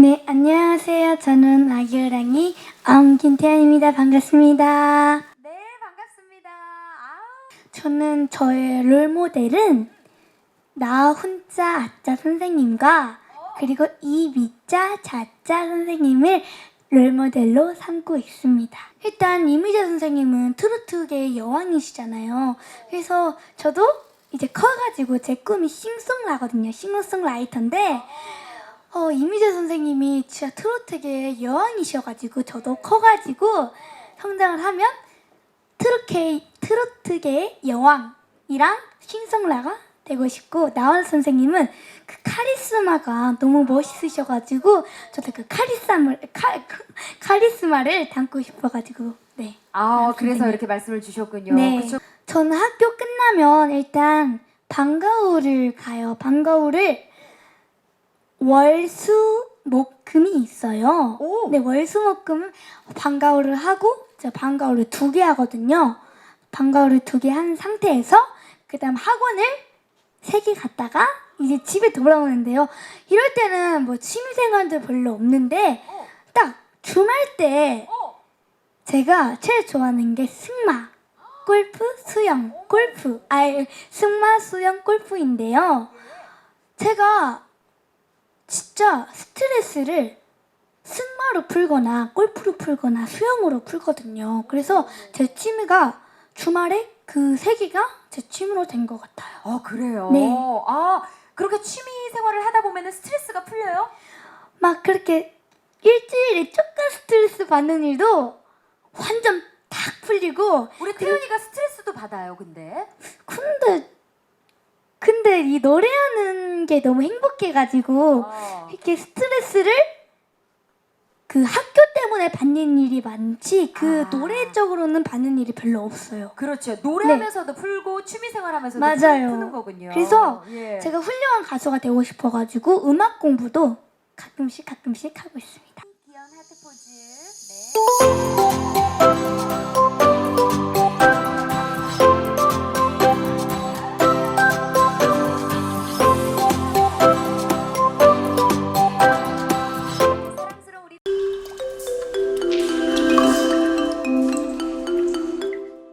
안녕하세요. 저는 아기호랑이 엄김태현입니다. 반갑습니다. 네, 반갑습니다. 아우. 저는 저의 롤모델은 나 혼자 아짜 선생님과 그리고 이 미자 자자 선생님을 롤모델로 삼고 있습니다. 일단 이미자 선생님은 트로트계의 여왕이시잖아요. 그래서 저도 이제 커가지고 제 꿈이 싱송라거든요. 싱어송라이터인데 어, 이미자 선생님이 진짜 트로트계의 여왕이셔가지고 저도 커가지고 성장을 하면 트로케, 트로트계의 여왕이랑 싱송라가 되고 싶고 나원 선생님은 그 카리스마가 너무 멋있으셔가지고 저도 그 카리스마를 카, 카리스마를 담고 싶어가지고 네. 아, 네, 그래서 선생님. 이렇게 말씀을 주셨군요. 네. 그쵸? 저는 학교 끝나면 일단 방과후를 가요. 방과후를 월수목금이 있어요. 오. 네, 월수목금은 방과후를 하고 저 방과후를 두 개 하거든요. 방과후를 두 개 한 상태에서 그다음 학원을 세 개 갔다가 이제 집에 돌아오는데요. 이럴 때는 뭐 취미생활도 별로 없는데 어. 딱 주말 때 어. 제가 제일 좋아하는 게 승마, 골프, 수영, 골프. 아, 승마, 수영, 골프인데요. 제가 진짜 스트레스를 승마로 풀거나 골프로 풀거나 수영으로 풀거든요. 그래서 제 취미가 주말에 그 세 개가 제 취미로 된 것 같아요. 아, 그래요. 네. 아, 그렇게 취미 생활을 하다 보면 스트레스가 풀려요? 막 그렇게 일주일에 조금 스트레스 받는 일도 완전 탁 풀리고 우리 태연이가 스트레스도 받아요, 근데. 근데 근데 이 노래하는 게 너무 행복해가지고 어. 이렇게 스트레스를 그 학교 때문에 받는 일이 많지 그 아. 노래적으로는 받는 일이 별로 없어요. 그렇죠. 노래하면서도 풀고 취미 생활 하면서도 네. 맞아요. 푸는 거군요. 그래서 예. 제가 훌륭한 가수가 되고 싶어가지고 음악 공부도 가끔씩 가끔씩 하고 있습니다. 귀여운 하트 포즈. 네.